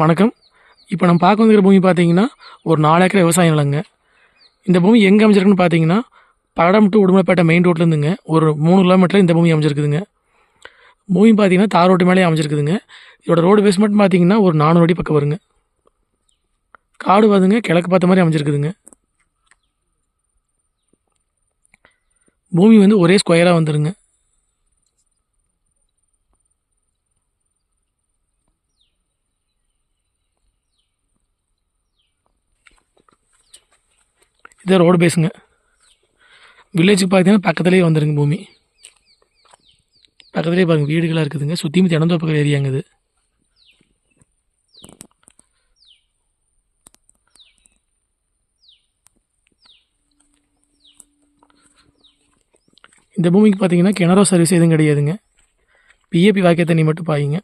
வணக்கம். இப்போ நம்ம பார்க்க வந்துக்கிற பூமி பார்த்தீங்கன்னா ஒரு நாலு ஏக்கர் விவசாய நிலங்க. இந்த பூமி எங்கே அமைஞ்சிருக்குன்னு பார்த்தீங்கன்னா படம் டு உடுமலைப்பேட்டை மெயின் ரோட்லேருந்துங்க ஒரு மூணு கிலோமீட்டரில் இந்த பூமி அமைஞ்சிருக்குதுங்க. பூமி பார்த்தீங்கன்னா தார் ரோட்டு மேலே அமைஞ்சிருக்குதுங்க. இதோட ரோடு பேஸ் மட்டும் பார்த்தீங்கன்னா ஒரு நானூறு அடி பக்கம் வருங்க. காடு பார்த்துங்க கிழக்கு பார்த்த மாதிரி அமைஞ்சிருக்குதுங்க. பூமி வந்து ஒரே ஸ்கொயராக வந்துருங்க. இதே ரோடு பேஸுங்க வில்லேஜுக்கு பார்த்தீங்கன்னா பக்கத்துலேயே வந்துடுங்க பூமி. பக்கத்துலேயே பாருங்கள் வீடுகளாக இருக்குதுங்க. சுற்றியும் தினந்தோப்புகள் ஏரியாங்க இது. இந்த பூமிக்கு பார்த்தீங்கன்னா கிணறோ சர்வீஸ் எதுவும் கிடையாதுங்க. பிஏபி வாக்கிய தண்ணி மட்டும் பாயுங்க.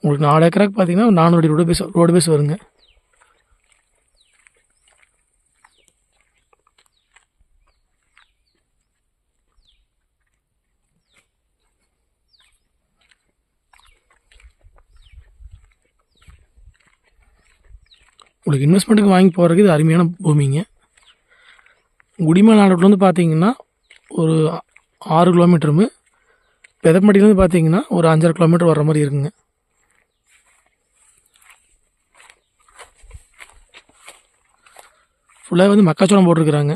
உங்களுக்கு நாலு ஏக்கராக்கு பார்த்தீங்கன்னா ஒரு நானூறு ரோடு பேஸ் ரோடு பேஸ் வருங்க. உங்களுக்கு இன்வெஸ்ட்மெண்ட்டுக்கு வாங்கி போகிறதுக்கு இது அருமையான பூமிங்க. குடிமநாடுலேருந்து பார்த்தீங்கன்னா ஒரு ஆறு கிலோமீட்டருமு பெதப்பட்டிலேருந்து பார்த்தீங்கன்னா ஒரு அஞ்சரை கிலோமீட்டர் வர்ற மாதிரி இருக்குங்க. ஃபுல்லாக வந்து மக்காச்சோளம் போட்டிருக்கிறாங்க.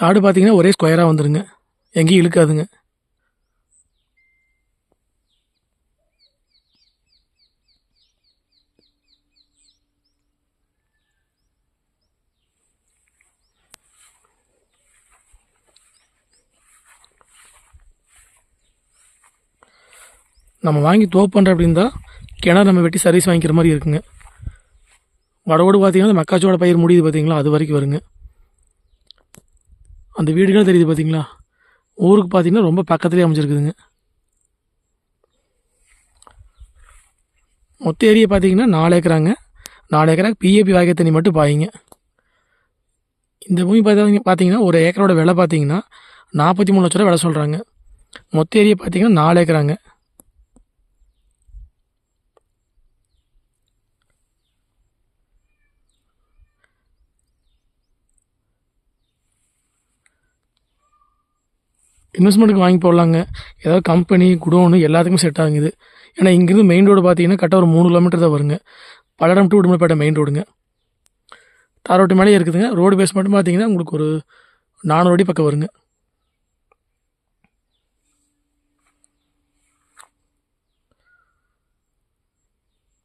காடு பார்த்தீங்கன்னா ஒரே ஸ்கொயராக வந்துடுங்க எங்கேயும் இழுக்காதுங்க. நம்ம வாங்கி தோப்பு பண்ணுற அப்படின்னா கிணறு நம்ம வெட்டி சர்வீஸ் வாங்கிக்கிற மாதிரி இருக்குங்க. வடவோடு பார்த்தீங்கன்னா மக்காச்சோட பயிர் முடியுது பார்த்தீங்களா அது வரைக்கும் வருங்க. அந்த வீடுகள் தெரியுது பார்த்தீங்களா ஊருக்கு பார்த்தீங்கன்னா ரொம்ப பக்கத்துலேயே அமைஞ்சிருக்குதுங்க. மொத்த ஏரியா பார்த்தீங்கன்னா நாலு ஏக்கராங்க. நாலு ஏக்கராக பிஏபி வாய்க்க தண்ணி மட்டும் பாயிங்க. இந்த பூமி பார்த்தீங்க பார்த்தீங்கன்னா ஒரு ஏக்கரோட விலை பார்த்தீங்கன்னா நாற்பத்தி மூணு லட்ச ரூபா விலை சொல்கிறாங்க மொத்த ஏரியா பார்த்தீங்கன்னா நாலு ஏக்கராங்க. இன்வெஸ்ட்மெண்ட்டுக்கு வாங்கி போடலாங்க. ஏதாவது கம்பெனி குடோனு எல்லாத்துக்கும் செட் ஆகுது. ஏன்னா இங்கேருந்து மெயின் ரோடு பார்த்தீங்கன்னா கரெக்டாக ஒரு மூணு கிலோமீட்டர் தான் வருங்க. பல்லடம் டு உடுமலைப்பேட்டை மெயின் ரோடுங்க தாரோட்டு மேலே இருக்குதுங்க. ரோடு பேஸ் மட்டும் பார்த்தீங்கன்னா உங்களுக்கு ஒரு நானூறு அடி பக்கம் வருங்க.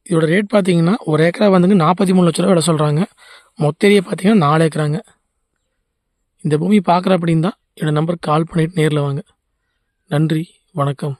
இதோட ரேட் பார்த்தீங்கன்னா ஒரு ஏக்கரா வந்துங்க நாற்பத்தி மூணு லட்ச ரூபா விலை சொல்கிறாங்க மொத்த ஏரியா பார்த்தீங்கன்னா நாலு ஏக்கராங்க. இந்த பூமி பார்க்குற அப்படின்னு தான் என்னோடய நம்பருக்கு கால் பண்ணிவிட்டு நேரில் வாங்க. நன்றி வணக்கம்.